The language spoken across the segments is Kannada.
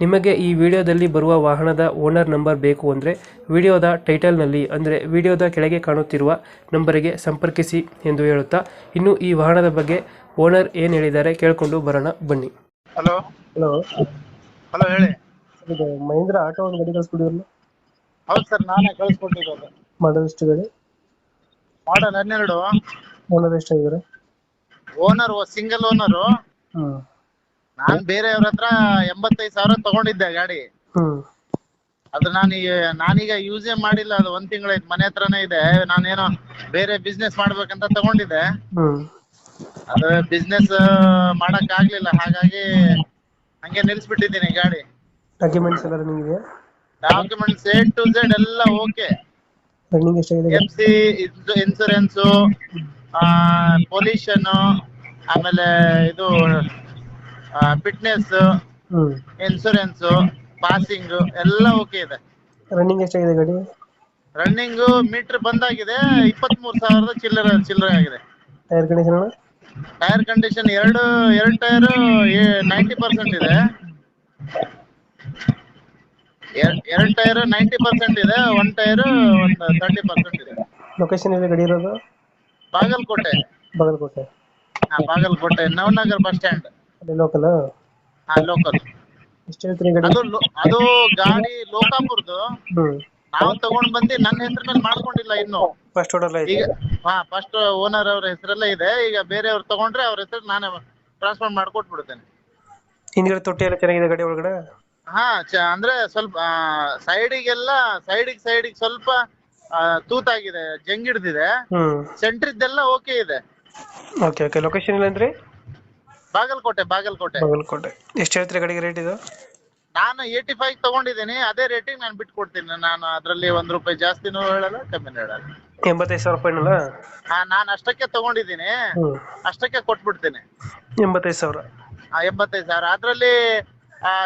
ನಿಮಗೆ ಈ ವಿಡಿಯೋದಲ್ಲಿ ಬರುವ ವಾಹನದ ಓನರ್ ನಂಬರ್ ಬೇಕು ಅಂದರೆ ವಿಡಿಯೋದ ಟೈಟಲ್ನಲ್ಲಿ ಅಂದರೆ ವಿಡಿಯೋದ ಕೆಳಗೆ ಕಾಣುತ್ತಿರುವ ನಂಬರಿಗೆ ಸಂಪರ್ಕಿಸಿ ಎಂದು ಹೇಳುತ್ತಾ ಇನ್ನು ಈ ವಾಹನದ ಬಗ್ಗೆ ಓನರ್ ಏನು ಹೇಳಿದ್ದಾರೆ ಕೇಳಿಕೊಂಡು ಬರೋಣ ಬನ್ನಿ. ಹಲೋ? ಹಲೋ? ಹಲೋ ಹೇಳಿ. ಇದು ಮಹೇಂದ್ರ ಆಟೋ ಒಂದು ಗಾಡಿ ಕಳಿಸ್ಕೊಡಿದ್ರಲ್ಲ ಹೌದು ಸರ್ ನಾನೇ ಕಳಿಸ್ಕೊಟ್ಟಿರೋದು. ಮಾಡಲ್ ಎಷ್ಟು ಗಾಡಿ? ಮಾಡಲ್ ಹನ್ನೆರಡು. ಓನರ್ ಎಷ್ಟಾಗಿದ್ದಾರೆ? Owner single owner. ಹ್ಞೂ ನಾನ್ ಬೇರೆಯವ್ರ ಹತ್ರ ಎಂಬತ್ತೈದು ಸಾವಿರ ತಗೊಂಡಿದ್ದೆ ಗಾಡಿ. ಹ್ಮ್. ಅದು ನಾನು ನಾನೀಗ ಯೂಸೇ ಮಾಡಿಲ್ಲ ಅದು ಒಂದ್ ತಿಂಗಳಾಯ್ತು ಮನೆ ಹತ್ರನೇ ಇದೆ ನಾನೇನೋ ಬೇರೆ ಬಿಸ್ನೆಸ್ ಮಾಡ್ಬೇಕಂತ ತಗೊಂಡಿದ್ದೆ. ಅದು ಬಿಸ್ನೆಸ್ ಮಾಡಕ್ ಆಗ್ಲಿಲ್ಲ ಹಾಗಾಗಿ ಹಂಗೆ ನಿಲ್ಸ್ಬಿಟ್ಟಿದ್ದೀನಿ ಗಾಡಿ. ಡಾಕ್ಯುಮೆಂಟ್ಸ್ ಎಲ್ಲ ರನ್ನಿಂಗ್ ಇದೆಯಾ? ಡಾಕ್ಯುಮೆಂಟ್ಸ್ ಎ ಟು ಝೆಡ್ ಎಲ್ಲ ಓಕೆ ರನ್ನಿಂಗ್ ಎಷ್ಟಾಗಿದೆ? ಎಫ್ ಸಿ ಇನ್ಸೂರೆನ್ಸು ಪೊಲ್ಯೂಷನ್ ಆಮೇಲೆ ಇದು ಫಿಟ್ನೆಸ್ ಇನ್ಸೂರೆನ್ಸ್ ಪಾಸಿಂಗ್ ಎಲ್ಲ ಓಕೆ ಇದೆ. ರನ್ನಿಂಗ್ ಎಷ್ಟಾಗಿದೆ ಗಾಡಿ? ರನ್ನಿಂಗ್ ಮೀಟರ್ ಬಂದಾಗಿದೆ ಇಪ್ಪತ್ಮೂರು ಸಾವಿರದ ಚಿಲ್ಲರೆ ಚಿಲ್ಲರೆ ಆಗಿದೆ. ಟೈರ್ ಕಂಡೀಷನ್ ಟೈರ್ ಕಂಡೀಷನ್ ಎರಡು ಎರಡು ಟೈರ್ ನೈಂಟಿ ಪರ್ಸೆಂಟ್ ಇದೆ. ಎರಡು ಟೈರ್ ನೈಂಟಿ ಪರ್ಸೆಂಟ್ ಇದೆ ಒನ್ ಟೈರ್ ಒಂದು ತರ್ಟಿ ಪರ್ಸೆಂಟ್ ಇದೆ. ಲೊಕೇಶನ್ ಎಲ್ಲಿ ಗಡಿ ಇರೋದು? ಬಾಗಲಕೋಟೆ. ಬಾಗಲಕೋಟೆ. ಹಾ Bagalkot Navanagar bus stand local ಹಾ ಲೋಕಲ್ ಎಷ್ಟು ಹೇಳ್ತೀರಿ ಗಾಡಿ? ಅದು ಲೋ- ಅದು ಗಾಡಿ ಲೋಕಾಪುರದ್ದು ನಾವು ತಗೊಂಡ್ ಬಂದು ನನ್ನ ಹೆಸರ ಮೇಲೆ ಮಾಡ್ಕೊಂಡಿಲ್ಲ ಇನ್ನು. ಫಸ್ಟ್ ಆರ್ಡರ್ ಈಗ ಹಾ ಫಸ್ಟ್ ಓನರ್ ಅವ್ರ ಹೆಸರಲ್ಲೇ ಇದೆ. ಈಗ ಬೇರೆಯವ್ರು ತಗೊಂಡ್ರೆ ಅವ್ರ ಹೆಸರು ನಾನೇ ಟ್ರಾನ್ಸ್ಫರ್ ಮಾಡ್ಕೊಟ್ಬಿಡ್ತೇನೆ. ಹಿಂದ್ಗಡೆ ತೊಟ್ಟಿ ಎಲ್ಲ ಚೆನ್ನಾಗಿದೆ ಗಾಡಿ ಒಳಗಡೆ? ಹಾ ಚ- ಅಂದ್ರೆ ಸ್ವಲ್ಪ ಸೈಡಿಗೆಲ್ಲ ಸೈಡಿಗ್ ಸೈಡಿಗ್ ಸ್ವಲ್ಪ ಆ, ತೂತಾಗಿದೆ ಜಂಗಿಡ್ದಿದೆ ಹ್ಮ್. ಸೆಂಟ್ರಿದ್ದೆಲ್ಲ ಓಕೆ ಇದೆ. ಓಕೆ ಓಕೆ ಲೊಕೇಶನ್ ಇಲ್ಲ ಅಂದ್ರೆ? ಬಾಗಲಕೋಟೆ ಬಾಗಲಕೋಟೆ. ಬಾಗಲಕೋಟೆ. ಎಷ್ಟು ಹೇಳ್ತೀರಿ ಗಾಡಿಗೆ ರೇಟ್ ಇದು? ನಾನು ಏಯ್ಟಿ ಫೈವ್ ತಗೊಂಡಿದ್ದೀನಿ. ಅದೇ ರೇಟಿಗೆ ನಾನು ಬಿಟ್ಕೊಡ್ತೀನಿ. ನಾನು ಅದರಲ್ಲಿ ಒಂದ್ ರೂಪಾಯಿ ಜಾಸ್ತಿನೂ ಹೇಳಲ್ಲ ಕಮ್ಮಿನೂ ಹೇಳಲ್ಲ. ಎಂಬತ್ತೈದು ಸಾವಿರ ರೂಪಾಯಿನಲ್ಲ ಹಾ ನಾನು ಅಷ್ಟಕ್ಕೆ ತಗೊಂಡಿದ್ದೀನಿ. ಹ್ಮ್. ಅಷ್ಟಕ್ಕೆ ಕೊಟ್ಬಿಡ್ತೀನಿ. ಎಂಬತ್ತೈದು ಸಾವಿರ. ಆ, ಎಂಬತ್ತೈದು ಸಾವಿರ. ಅದರಲ್ಲಿ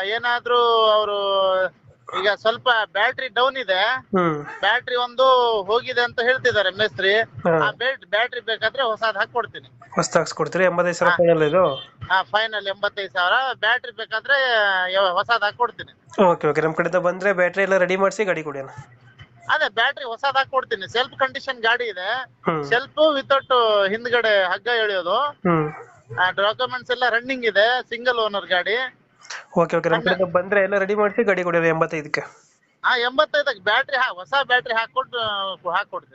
ಏನಾದ್ರೂ ಅವರು ಈಗ ಸ್ವಲ್ಪ ಬ್ಯಾಟ್ರಿ ಡೌನ್ ಇದೆ. ಹ್ಮ್. ಬ್ಯಾಟ್ರಿ ಒಂದು ಹೋಗಿದೆ ಅಂತ ಹೇಳ್ತಿದ್ದಾರೆ ಮೇಸ್ತ್ರಿ. ಹಾ. ಆ ಬ್ಯಾಟ್ರಿ ಬೇಕಾದ್ರೆ ಹೊಸದ್ ಹಾಕೊಡ್ತೀನಿ ಹಾಕ್ಸ್ಕೊಡ್ತೀರಿ? ಎಂಬತ್ತೈದು ಸಾವಿರ ರೂಪಾಯಿನಲ್ಲ ಇದು? ಆ ಫೈನಲ್ ಎಂಬತ್ತೈದು ಸಾವಿರ. ಬ್ಯಾಟ್ರಿ ಬೇಕಾದ್ರೆ ಯ- ಹೊಸದ್ ಹಾಕೊಡ್ತೀನಿ. ಓಕೆ ಓಕೆ ನಮ್ಮ ಕಡೆಯಿಂದ ಬಂದ್ರೆ ಬ್ಯಾಟ್ರಿ ಎಲ್ಲ ರೆಡಿ ಮಾಡಿಸಿ ಗಾಡಿ ಕೊಡಿ ಅಣ್ಣ. ಅದೇ ಬ್ಯಾಟ್ರಿ ಹೊಸದಾಗ್ ಕೊಡ್ತೀನಿ ಸೆಲ್ಫ್ ಕಂಡೀಷನ್ ಗಾಡಿ ಇದೆ. ಸೆಲ್ಫ್ ವಿತೌಟ್ ಹಿಂದ್ಗಡೆ ಹಗ್ಗ ಎಳೆಯೋದು. ಆ ಡಾಕ್ಯುಮೆಂಟ್ಸ್ ಎಲ್ಲ ರನ್ನಿಂಗ್ ಇದೆ ಸಿಂಗಲ್ ಓನರ್ ಗಾಡಿ. ಓಕೆ ಓಕೆ ನಮ್ಮ ಕಡೆಯಿಂದ ಬಂದ್ರೆ ಎಲ್ಲ ರೆಡಿ ಮಾಡಿಸಿ ಗಾಡಿ ಕೊಡಿ ಎಂಬತ್ತೈದಕ್ಕೆ. ಆ ಎಂಬತ್ತೈದಕ್ಕೆ ಬ್ಯಾಟ್ರಿ ಹೊಸ ಬ್ಯಾಟ್ರಿ ಹಾಕೊಟ್ಟು ಹಾಕೊಡ್ತೀನಿ.